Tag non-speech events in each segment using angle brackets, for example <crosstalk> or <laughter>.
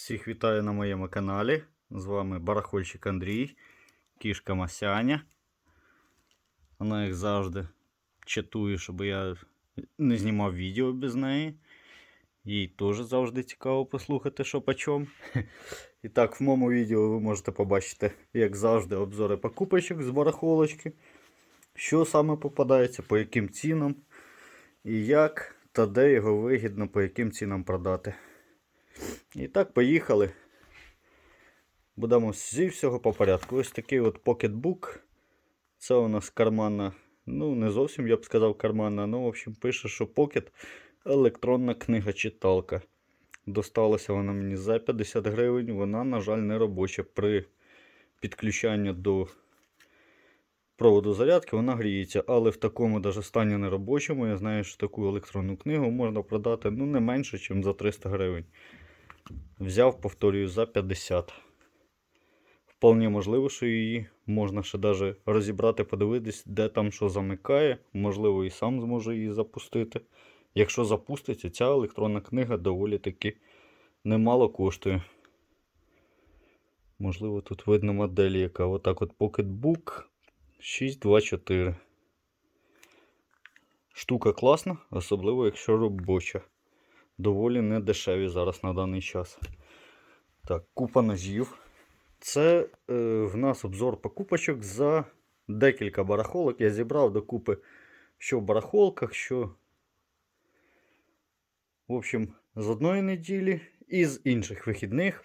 Всіх вітаю на моєму каналі. З вами барахольщик Андрій, кішка Масяня. Вона, як завжди, чатує, щоб я не знімав відео без неї. Їй теж завжди цікаво послухати, що по чому. І так, в моєму відео ви можете побачити, як завжди, обзори покупочок з барахолочки. Що саме попадається, по яким цінам, і як та де його вигідно, по яким цінам продати. І так, поїхали. Будемо зі всього по порядку. Ось такий от покетбук. Це у нас карманна, ну, не зовсім я б сказав карманна, ну, в общем, пише, що покет електронна книга-читалка. Досталася вона мені за 50 гривень. Вона, на жаль, не робоча. При підключанні до проводу зарядки вона гріється, але в такому даже стані неробочому я знаю, що таку електронну книгу можна продати ну, не менше, ніж за 300 гривень. Взяв, повторюю, за 50. Вполне можливо, що її можна ще даже розібрати, подивитись, де там що замикає. Можливо, і сам зможу її запустити. Якщо запуститься, ця електронна книга доволі таки немало коштує. Можливо, тут видно модель, яка отак от Pocketbook 624. Штука класна, особливо якщо робоча. Доволі не дешеві зараз на даний час. Так, купа ножів. Це е, в нас обзор покупочок за декілька барахолок. Я зібрав докупи що в барахолках, що. В общем, з одної неділі і з інших вихідних.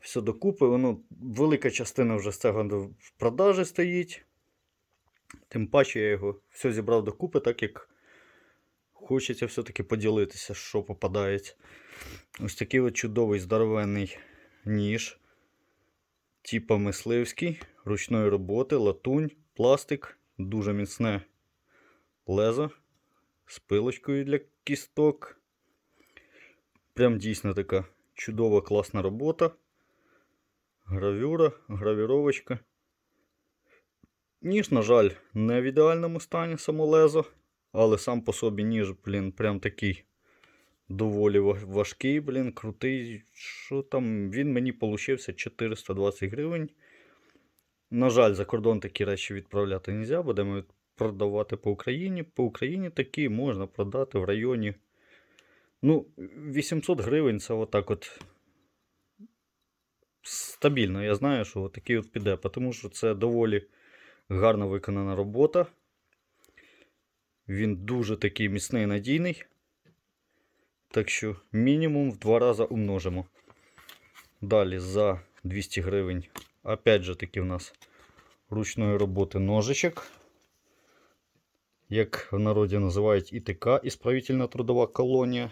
Все докупи. Воно, велика частина вже з цього в продажі стоїть. Тим паче я його все зібрав докупи, так як хочеться все-таки поділитися, що попадається. Ось такий от чудовий здоровенний ніж. Типа мисливський, ручної роботи, латунь, пластик, дуже міцне лезо з пилочкою для кісток. Прям дійсно така чудова класна робота. Гравюра, гравіровочка. Ніж, на жаль, не в ідеальному стані само лезо, але сам по собі ніж, блін, прям такий доволі важкий, блін, крутий. Що там, він мені получився 420 гривень. На жаль, за кордон такі речі відправляти не можна, будемо продавати по Україні. По Україні такі можна продати в районі. Ну, 800 гривень це отак от стабільно. Я знаю, що отакий от піде, тому що це доволі гарно виконана робота. Він дуже такий міцний надійний. Так що мінімум в два рази умножимо. Далі за 200 гривень. Опять же таки в нас ручної роботи ножичок. Як в народі називають ІТК ісправительна трудова колонія.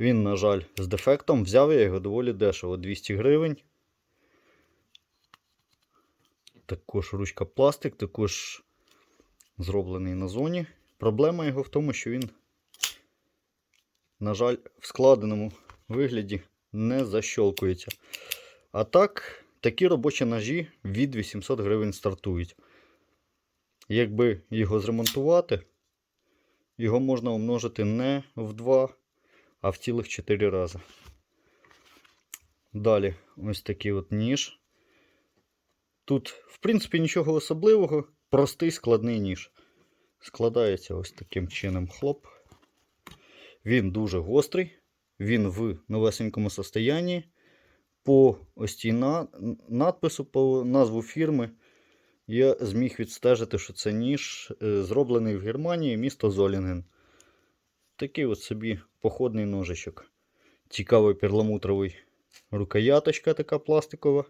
Він, на жаль, з дефектом. Взяв я його доволі дешево 200 гривень. Також ручка пластик, також зроблений на зоні. Проблема його в тому, що він, на жаль, в складеному вигляді не защолкується. А так, такі робочі ножі від 800 гривень стартують. Якби його зремонтувати, його можна умножити не в 2, а в цілих 4 рази. Далі ось такий от ніж. Тут, в принципі, нічого особливого, простий складний ніж. Складається ось таким чином хлоп. Він дуже гострий, він в новесенькому состоянні. По ось цій надпису, по назву фірми, я зміг відстежити, що це ніж зроблений в Германії, місто Золінген. Такий от собі походний ножичок. Цікавий перламутровий рукояточка така пластикова.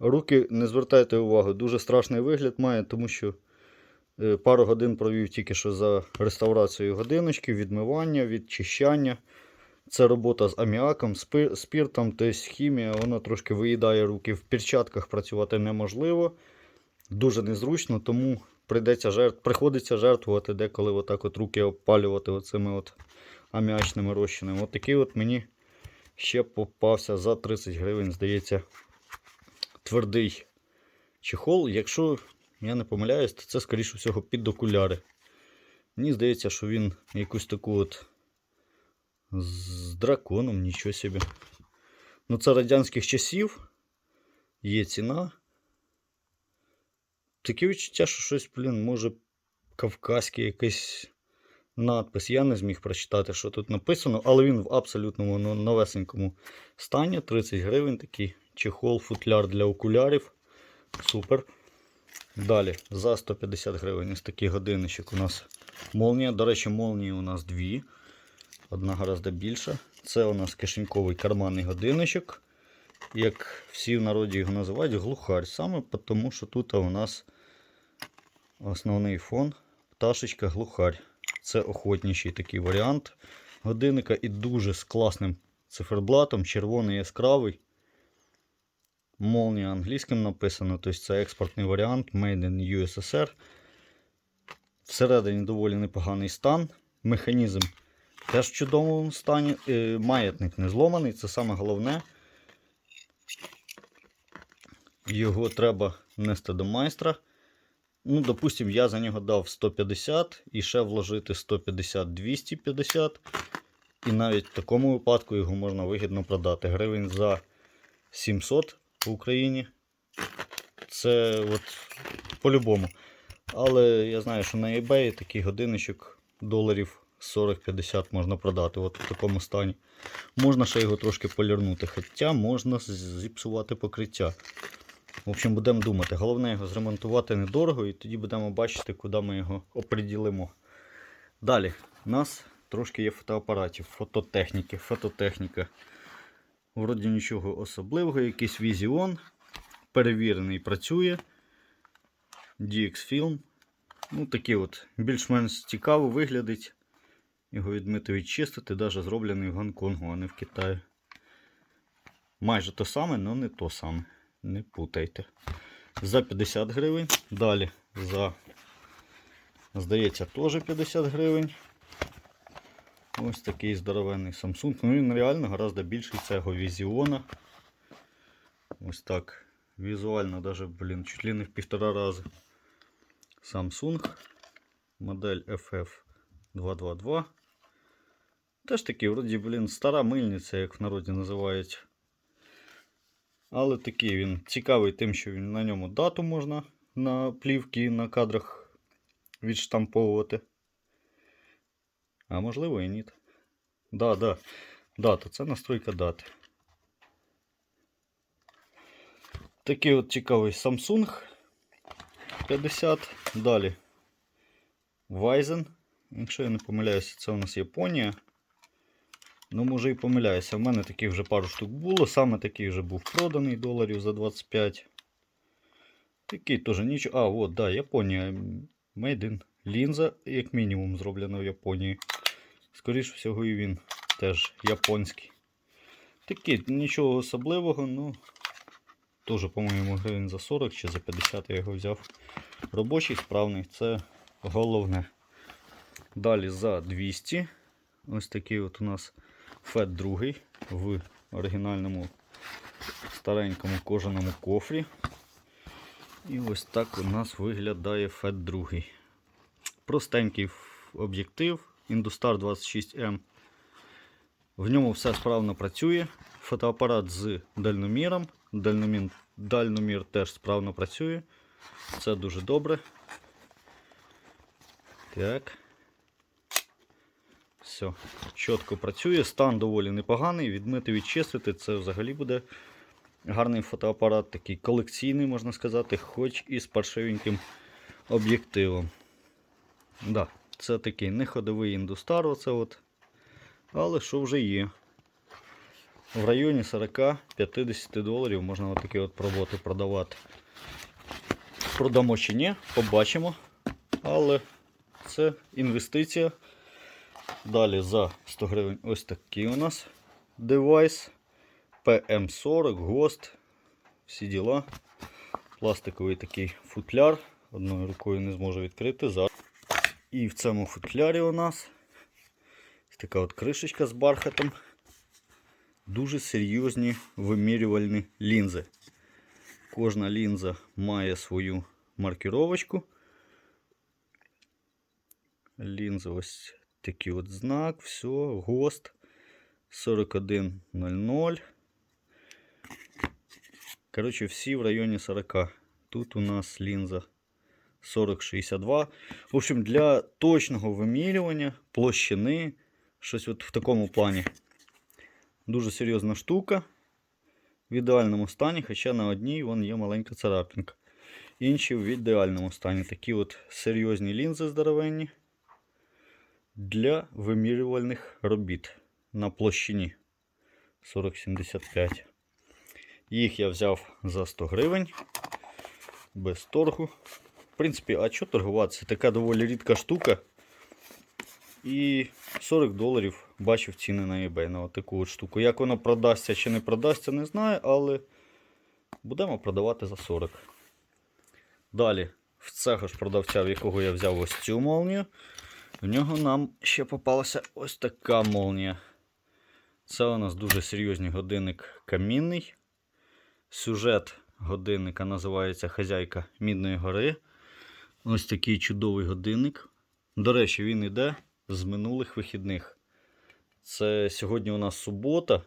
Руки, не звертайте увагу, дуже страшний вигляд має, тому що е, пару годин провів тільки що за реставрацією годиночки, відмивання, відчищання. Це робота з аміаком, спіртом, тобто хімія, вона трошки виїдає руки. В перчатках працювати неможливо. Дуже незручно, тому прийдеться жертв, приходиться жертвувати деколи отак от руки опалювати оцими от аміачними розчинами. От такий от мені ще попався за 30 гривень, здається, твердий чехол. Якщо я не помиляюсь, то це, скоріше всього, під окуляри. Мені здається, що він якусь таку от з драконом, нічого собі. Ну, це радянських часів. Є ціна. Таке відчуття, що щось, блін, може кавказький якийсь надпис. Я не зміг прочитати, що тут написано, але він в абсолютному ну, новесенькому стані. 30 гривень такий чехол, футляр для окулярів. Супер. Далі за 150 гривень ось такий годинничок у нас молнія. До речі, молнії у нас дві. Одна гораздо більша. Це у нас кишеньковий карманний годинничок. Як всі в народі його називають, глухарь. Саме тому, що тут у нас основний фон пташечка глухарь. Це охотніший такий варіант годинника і дуже з класним циферблатом, червоний яскравий. Молнія англійським написано, тобто це експортний варіант Made in USSR. Всередині доволі непоганий стан. Механізм теж в чудовому стані. Е, Маятник не зломаний, це саме головне. Його треба нести до майстра. Ну, допустим, я за нього дав 150 і ще вложити 150-250. І навіть в такому випадку його можна вигідно продати. Гривень за 700 в Україні. Це от по-любому. Але я знаю, що на eBay такий годинничок доларів 40-50 можна продати от в такому стані. Можна ще його трошки полірнути, хоча можна зіпсувати покриття. В общем, будемо думати. Головне його зремонтувати недорого, і тоді будемо бачити, куди ми його оприділимо. Далі, у нас трошки є фотоапаратів, фототехніки, фототехніка. Вроді нічого особливого, якийсь Vision. Перевірений працює. DX Film. Ну, такий от більш-менш цікаво виглядить. Його відмити відчистити, навіть зроблений в Гонконгу, а не в Китаї. Майже то саме, але не то саме. Не путайте. За 50 гривень. Далі за, здається, теж 50 гривень. Ось такий здоровенний Samsung. Ну він реально гораздо більший цього Візіона. Ось так. Візуально даже, блін, чуть ли не в півтора рази. Samsung. Модель FF222. Теж такий, вроді, блін, стара мильниця, як в народі називають. Але такий він цікавий тим, що на ньому дату можна на плівки, на кадрах відштамповувати. А можливо і ні. Да, да. Дата, це настройка дати. Такий от цікавий Samsung 50. Далі Weizen. Якщо я не помиляюся, це у нас Японія. Ну, може і помиляюся. У мене таких вже пару штук було. Саме такий вже був проданий доларів за 25. Такий теж нічого. А, от, да, Японія. Made in. Лінза, як мінімум, зроблена в Японії. Скоріше всього, і він теж японський. Такий, нічого особливого, ну. Теж, по-моєму, гривень за 40 чи за 50 я його взяв. Робочий, справний, це головне. Далі за 200. Ось такий от у нас FET 2 в оригінальному старенькому кожаному кофрі. І ось так у нас виглядає FET 2. Простенький об'єктив Industar 26M. В ньому все справно працює. Фотоапарат з дальноміром. Дальномір, дальномір теж справно працює. Це дуже добре. Так. Все, чітко працює, стан доволі непоганий. Відмити, відчистити це взагалі буде гарний фотоапарат, такий колекційний, можна сказати, хоч і з паршивеньким об'єктивом. Да, це такий неходовий індустар, оце от. але що вже є. В районі 40-50 доларів можна отакі от роботи продавати. Продамо чи ні, побачимо. Але це інвестиція. Далі за 100 гривень ось такий у нас девайс. PM40, ГОСТ. Всі діла. Пластиковий такий футляр. Одною рукою не зможу відкрити. Зараз. І в цьому футлярі у нас така от кришечка з бархатом. Дуже серйозні вимірювальні лінзи. Кожна лінза має свою маркіровочку. Лінза ось такий от знак, все, ГОСТ 4100. Коротше, всі в районі 40. Тут у нас лінза 40-62. В общем, для точного вимірювання площини, щось от в такому плані. Дуже серйозна штука. В ідеальному стані, хоча на одній вон є маленька царапинка. Інші в ідеальному стані. Такі от серйозні лінзи здоровенні для вимірювальних робіт на площині 4075. Їх я взяв за 100 гривень без торгу. В принципі, а що торгуватися? Така доволі рідка штука. І 40 доларів бачив ціни на eBay на таку от штуку. Як вона продасться чи не продасться, не знаю, але будемо продавати за 40. Далі, в цього ж продавця, в якого я взяв ось цю молнію, в нього нам ще попалася ось така молнія. Це у нас дуже серйозний годинник камінний. Сюжет годинника називається Хазяйка Мідної гори. Ось такий чудовий годинник. До речі, він йде з минулих вихідних. Це сьогодні у нас субота,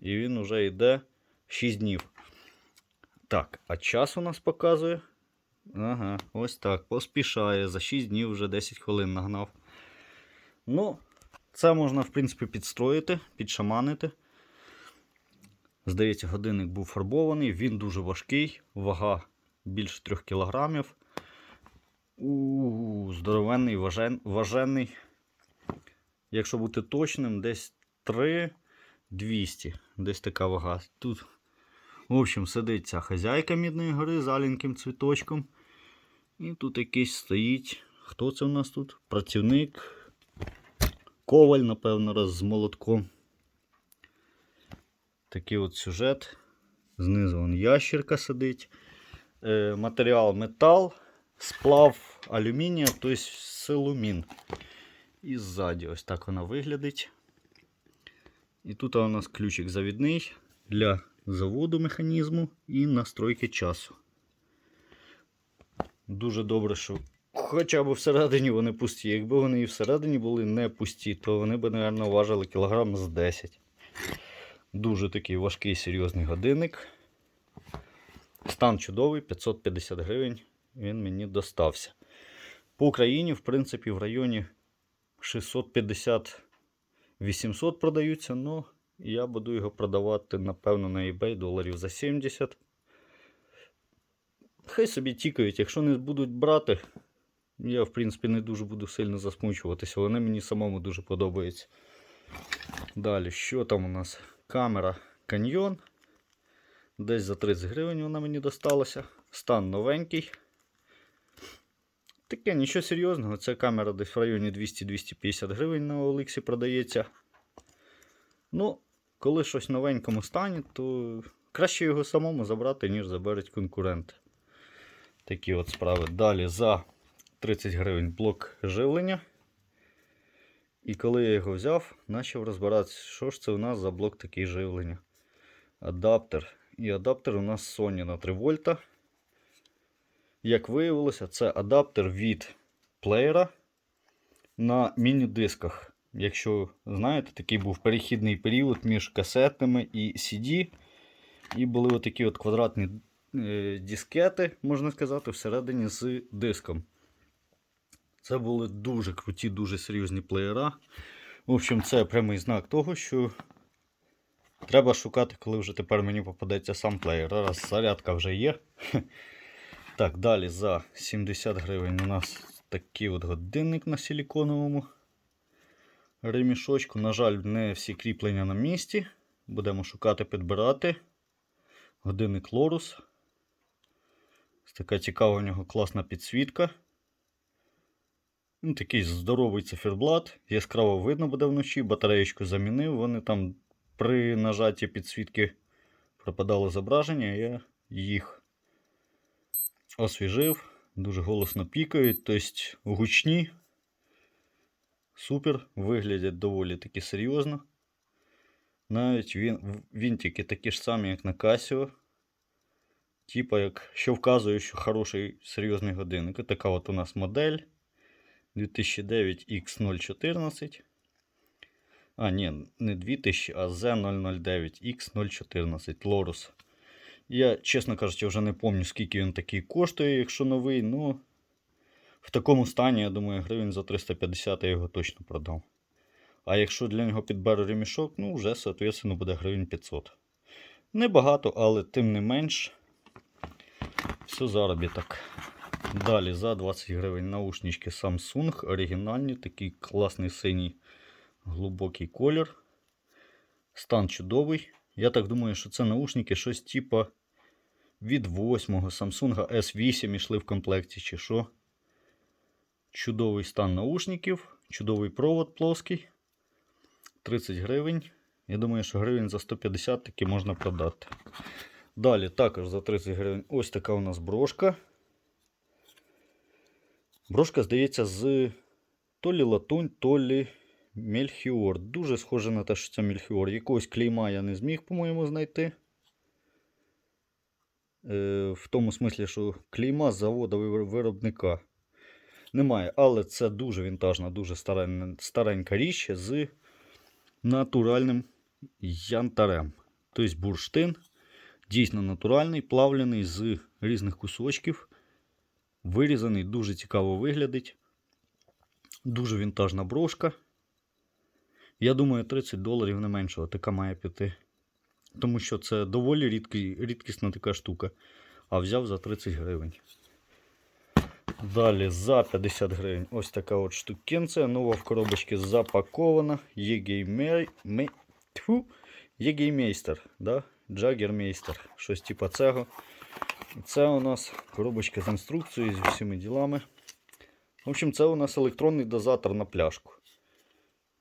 і він вже йде 6 днів. Так, а час у нас показує. Ага, ось так. Поспішає. За 6 днів вже 10 хвилин нагнав. Ну, це можна, в принципі, підстроїти, підшаманити. Здається, годинник був фарбований, він дуже важкий, вага більше 3 кг. У, здоровенний, важен, важений. Якщо бути точним, десь 3200. Десь така вага. Тут, в общем, сидить ця хазяйка Мідної гори з аленьким цвіточком. І тут якийсь стоїть. Хто це у нас тут? Працівник. Коваль, напевно, раз з молотком. Такий от сюжет. Знизу вон ящерка сидить. Е, матеріал метал, сплав алюмінія, тобто силумін. І ззаді ось так вона виглядить. І тут у нас ключик завідний для заводу механізму і настройки часу. Дуже добре, що хоча б всередині вони пусті. Якби вони і всередині були не пусті, то вони б, мабуть, важили кілограм з 10. Дуже такий важкий серйозний годинник. Стан чудовий, 550 гривень. Він мені достався. По Україні, в принципі, в районі 650-800 продаються, але я буду його продавати, напевно, на eBay доларів за 70. Хай собі тікають, якщо не будуть брати, я, в принципі, не дуже буду сильно засмучуватися. Вони мені самому дуже подобаються. Далі, що там у нас? Камера каньйон. Десь за 30 гривень вона мені досталася. Стан новенький. Таке нічого серйозного. Ця камера десь в районі 200-250 гривень на Олексі продається. Ну, коли щось новенькому стані, то краще його самому забрати, ніж заберуть конкуренти. Такі от справи. Далі за 30 гривень блок живлення. І коли я його взяв, почав розбиратися, що ж це у нас за блок такий живлення. Адаптер. І адаптер у нас Sony на 3 вольта. Як виявилося, це адаптер від плеєра на міні-дисках. Якщо знаєте, такий був перехідний період між касетними і CD. І були отакі от квадратні е, дискети, можна сказати, всередині з диском. Це були дуже круті, дуже серйозні плеєра. В общем, це прямий знак того, що треба шукати, коли вже тепер мені попадеться сам плеєр. Раз зарядка вже є. Так, далі за 70 гривень у нас такий от годинник на силіконовому ремішочку. На жаль, не всі кріплення на місці. Будемо шукати, підбирати. Годинник Лорус. Така цікава у нього класна підсвітка. Ну, Такий здоровий циферблат. Яскраво видно буде вночі. Батареєчку замінив. Вони там при нажатті підсвітки пропадало зображення. Я їх освіжив. Дуже голосно пікають, тобто гучні. Супер. Виглядять доволі таки серйозно. Навіть він, вінтики такі ж самі, як на Casio. Типа, як, що вказує, що хороший серйозний годинник. Така от у нас модель. 2009X014. А, ні, не 2000, а Z009X014 Lorus. Я, чесно кажучи, вже не пам'ятаю, скільки він такий коштує, якщо новий. Ну, в такому стані, я думаю, гривень за 350 я його точно продам. А якщо для нього підберу ремішок, ну вже, соответственно, буде гривень 500. Небагато, але тим не менш, все заробіток. Далі за 20 гривень наушнички Samsung. Оригінальні, такий класний синій глибокий колір. Стан чудовий. Я так думаю, що це наушники щось типа від 8-го Samsung S8 йшли в комплекті, чи що. Чудовий стан наушників, чудовий провод плоский. 30 гривень. Я думаю, що гривень за 150 таки можна продати. Далі також за 30 гривень ось така у нас брошка. Брошка, здається, з то лі латунь, то лі мельхіор. Дуже схоже на те, що це мельхіор. Якогось клейма я не зміг, по-моєму, знайти. Е, в тому смислі, що клейма з заводу виробника немає. Але це дуже вінтажна, дуже старенька річ з натуральним янтарем. Тобто бурштин дійсно натуральний, плавлений з різних кусочків. Вирізаний, дуже цікаво виглядить. Дуже вінтажна брошка. Я думаю, 30 доларів не меншого така має піти. Тому що це доволі рідкий, рідкісна така штука. А взяв за 30 гривень. Далі за 50 гривень ось така от штукенція. Нова в коробочці запакована. Єгеймейстер. Да? Джагермейстер. Щось типа цього. Це у нас коробочка з інструкцією, з усіма ділами. В общем, це у нас електронний дозатор на пляшку.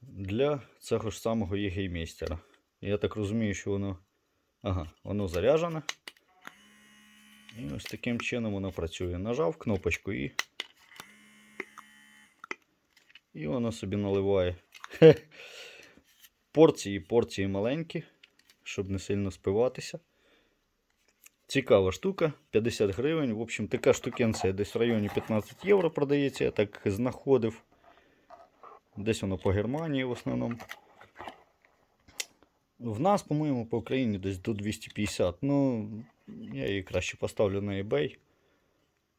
Для цього ж самого єгеймейстера. Я так розумію, що воно. Ага, воно заряджене. І ось таким чином воно працює. Нажав кнопочку і. І воно собі наливає. Порції, порції маленькі, щоб не сильно спиватися. Цікава штука, 50 гривень. В общем, така штукенція десь в районі 15 євро продається, я так знаходив. Десь воно по Германії в основному. В нас, по-моєму, по Україні десь до 250. Ну, я її краще поставлю на eBay.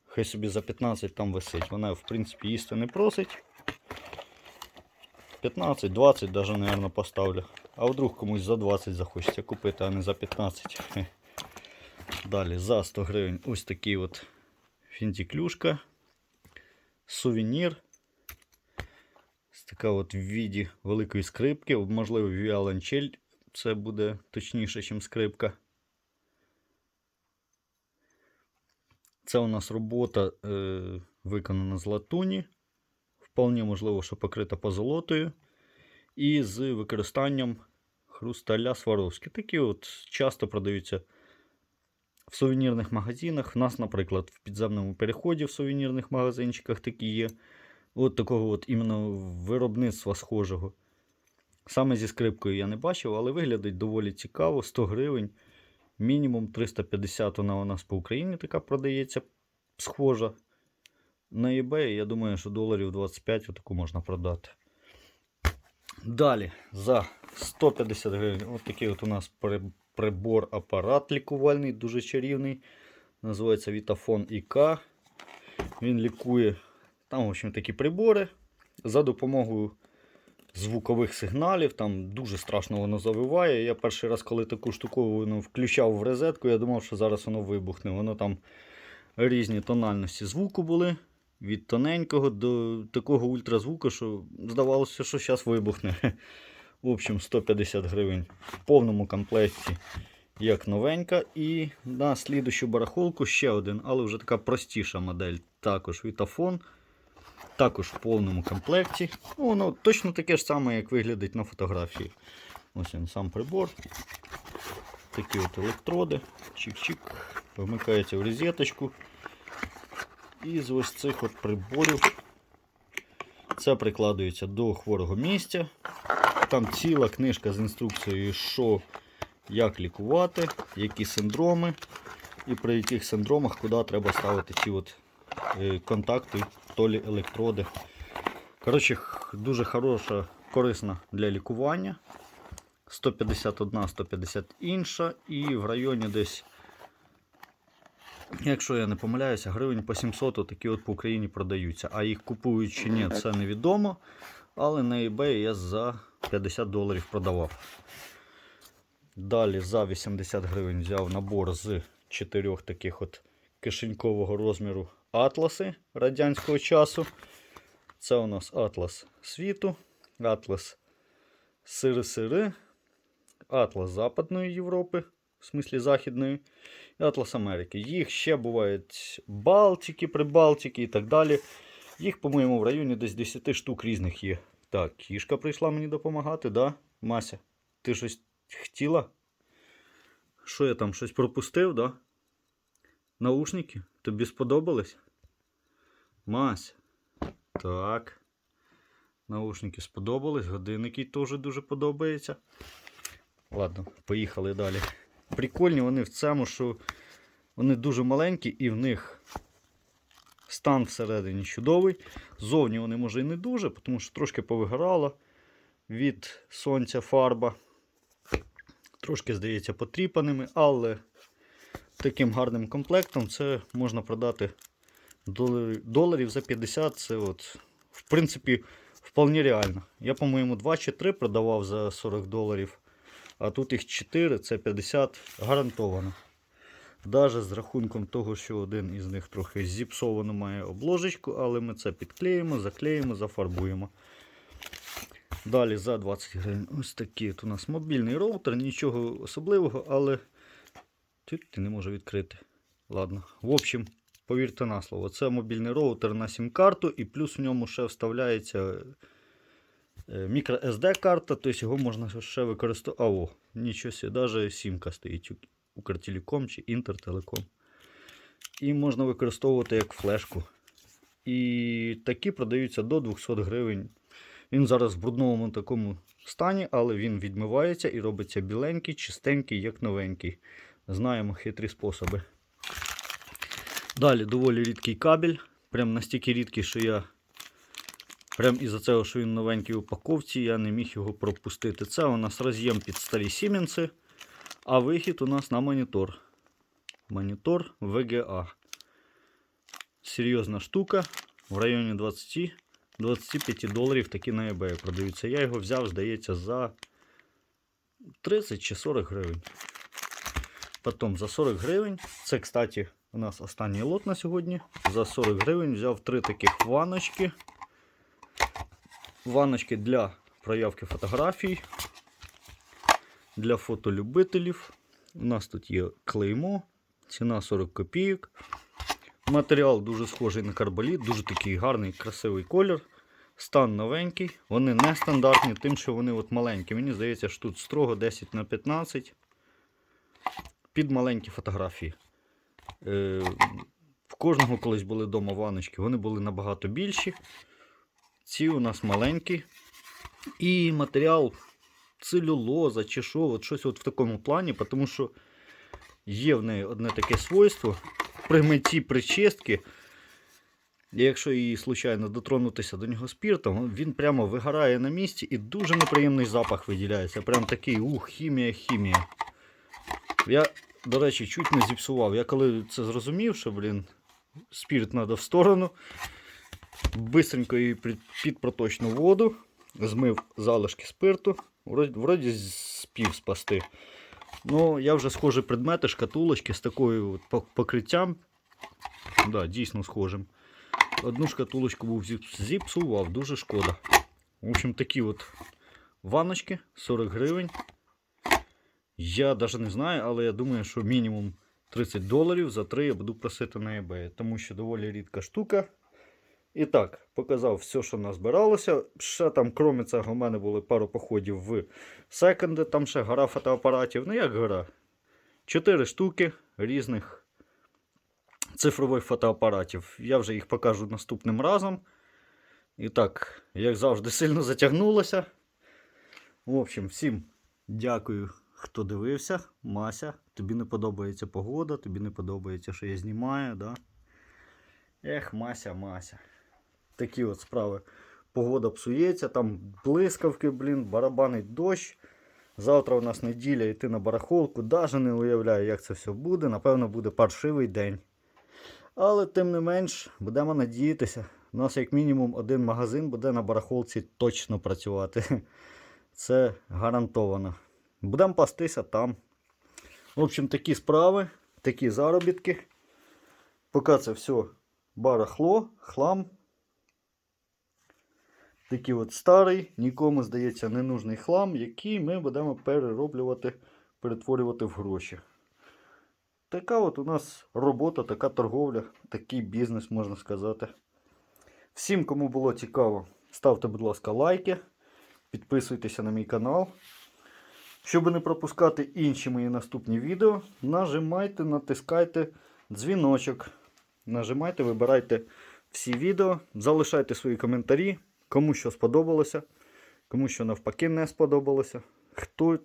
Хай собі за 15 там висить. Вона, в принципі, їсти не просить. 15-20 даже, наверное, поставлю. А вдруг комусь за 20 захочеться купити, а не за 15. Далі за 100 гривень ось такий от фінтіклюшка. Сувенір. Така от в віді великої скрипки. Можливо, віолончель це буде точніше, ніж скрипка. Це у нас робота е, виконана з латуні. Вполне можливо, що покрита позолотою. І з використанням хрусталя Сваровські. Такі от часто продаються в сувенірних магазинах. У нас, наприклад, в підземному переході в сувенірних магазинчиках такі є. От такого от іменно виробництва схожого. Саме зі скрипкою я не бачив, але виглядить доволі цікаво. 100 гривень. Мінімум 350 вона у нас по Україні така продається схожа. На eBay, я думаю, що доларів 25 таку можна продати. Далі за 150 гривень. Ось такий от у нас прибор апарат лікувальний, дуже чарівний. Називається Vitaphone IK. Він лікує там, в общем, такі прибори за допомогою звукових сигналів. Там дуже страшно воно завиває. Я перший раз, коли таку штуковину включав в розетку, я думав, що зараз воно вибухне. Воно там різні тональності звуку були. Від тоненького до такого ультразвуку, що здавалося, що зараз вибухне. В общем, 150 гривень в повному комплекті, як новенька. І на слідущу барахолку ще один, але вже така простіша модель. Також Vitaphone. Також в повному комплекті. Ну, Воно точно таке ж саме, як виглядить на фотографії. Ось він сам прибор. Такі от електроди. Чик-чик. Вмикається в розеточку. І з ось цих от приборів це прикладується до хворого місця. Там ціла книжка з інструкцією, що, як лікувати, які синдроми, і при яких синдромах куди треба ставити ці от е, контакти, толі електроди. Коротше, дуже хороша, корисна для лікування. 151, 150 інша, і в районі десь Якщо я не помиляюся, гривень по 700 такі от по Україні продаються. А їх купують чи ні, це невідомо. Але на eBay я за 50 доларів продавав. Далі за 80 гривень взяв набор з чотирьох таких от кишенькового розміру атласи радянського часу. Це у нас атлас світу, атлас сири-сири, атлас Западної Європи, в смислі Західної, і атлас Америки. Їх ще бувають Балтики, Прибалтики і так далі. Їх, по-моєму, в районі десь 10 штук різних є. Так, кішка прийшла мені допомагати, да? Мася, ти щось хотіла? Що я там щось пропустив, да? Наушники? Тобі сподобались? Мася. Так. Наушники сподобались, годинники теж дуже подобається. Ладно, поїхали далі. Прикольні вони в цьому, що вони дуже маленькі і в них стан всередині чудовий. Зовні вони може і не дуже, тому що трошки повигорала від сонця фарба. Трошки, здається, потріпаними, але таким гарним комплектом це можна продати доларів, за 50. Це от, в принципі, вполне реально. Я, по-моєму, 2 чи 3 продавав за 40 доларів, а тут їх 4, це 50 гарантовано. Даже з рахунком того, що один із них трохи зіпсовано має обложечку, але ми це підклеїмо, заклеїмо, зафарбуємо. Далі за 20 гривень. Ось такий от у нас мобільний роутер, нічого особливого, але ти не можу відкрити. Ладно. В общем, повірте на слово, це мобільний роутер на сім-карту, і плюс в ньому ще вставляється е, мікро SD карта, тобто його можна ще використовувати. О, нічого собі, навіть сімка стоїть Укртелеком чи Інтертелеком. І можна використовувати як флешку. І такі продаються до 200 гривень. Він зараз в брудному такому стані, але він відмивається і робиться біленький, чистенький, як новенький. Знаємо хитрі способи. Далі доволі рідкий кабель. Прям настільки рідкий, що я. Прям із-за цього, що він в новенькій упаковці, я не міг його пропустити. Це у нас роз'єм під старі Сіменси, а вихід у нас на монітор. Монітор VGA. Серйозна штука. В районі 20 25 доларів такі на eBay продаються. Я його взяв, здається, за 30 чи 40 гривень. Потім за 40 гривень. Це, кстати, у нас останній лот на сьогодні. За 40 гривень взяв три таких ванночки. Ванночки для проявки фотографій. Для фотолюбителів. У нас тут є клеймо. Ціна 40 копійок. Матеріал дуже схожий на карболіт, дуже такий гарний, красивий колір. Стан новенький. Вони не стандартні, тим, що вони от маленькі. Мені здається, що тут строго 10 на 15 під маленькі фотографії. Е, в кожного колись були вдома ваночки, вони були набагато більші. Ці у нас маленькі. І матеріал целюлоза чи що, от щось от в такому плані, тому що є в неї одне таке свойство. При митті причистки, якщо її случайно дотронутися до нього спіртом, він прямо вигорає на місці і дуже неприємний запах виділяється. Прям такий ух, хімія, хімія. Я, до речі, чуть не зіпсував. Я коли це зрозумів, що, блін, спірт треба в сторону. Бистренько її під, проточну воду, змив залишки спирту. Вроді спів спасти. Ну, я вже схожі предмети, шкатулочки з такою от покриттям. Да, дійсно схожим. Одну шкатулочку був зіпсував, дуже шкода. В общем, такі от ванночки 40 гривень. Я навіть не знаю, але я думаю, що мінімум 30 доларів за 3 я буду просити на eBay, тому що доволі рідка штука. І так, показав все, що назбиралося. Ще там, крім цього, в мене були пару походів в секонди, там ще гора фотоапаратів. Ну як гора? Чотири штуки різних цифрових фотоапаратів. Я вже їх покажу наступним разом. І так, як завжди, сильно затягнулося. В общем, всім дякую, хто дивився. Мася, тобі не подобається погода, тобі не подобається, що я знімаю, да? Ех, Мася, Мася. Такі от справи. Погода псується, там блискавки, блін, барабанить дощ. Завтра у нас неділя йти на барахолку. Даже не уявляю, як це все буде. Напевно, буде паршивий день. Але тим не менш, будемо надіятися. У нас як мінімум один магазин буде на барахолці точно працювати. <laughs> Це гарантовано. Будемо пастися там. В общем, такі справи, такі заробітки. Поки це все барахло, хлам. Такий от старий, нікому здається ненужний хлам, який ми будемо перероблювати, перетворювати в гроші. Така от у нас робота, така торговля, такий бізнес, можна сказати. Всім, кому було цікаво, ставте, будь ласка, лайки, підписуйтеся на мій канал. Щоб не пропускати інші мої наступні відео, нажимайте, натискайте дзвіночок. Нажимайте, вибирайте всі відео, залишайте свої коментарі, кому що сподобалося, кому що навпаки не сподобалося. Хто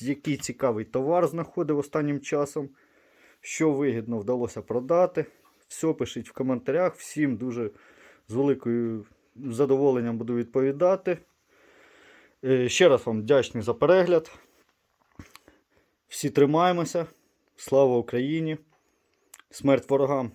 який цікавий товар знаходив останнім часом, що вигідно вдалося продати. Все пишіть в коментарях. Всім дуже з великою задоволенням буду відповідати. Е, Ще раз вам вдячний за перегляд. Всі тримаємося. Слава Україні! Смерть ворогам!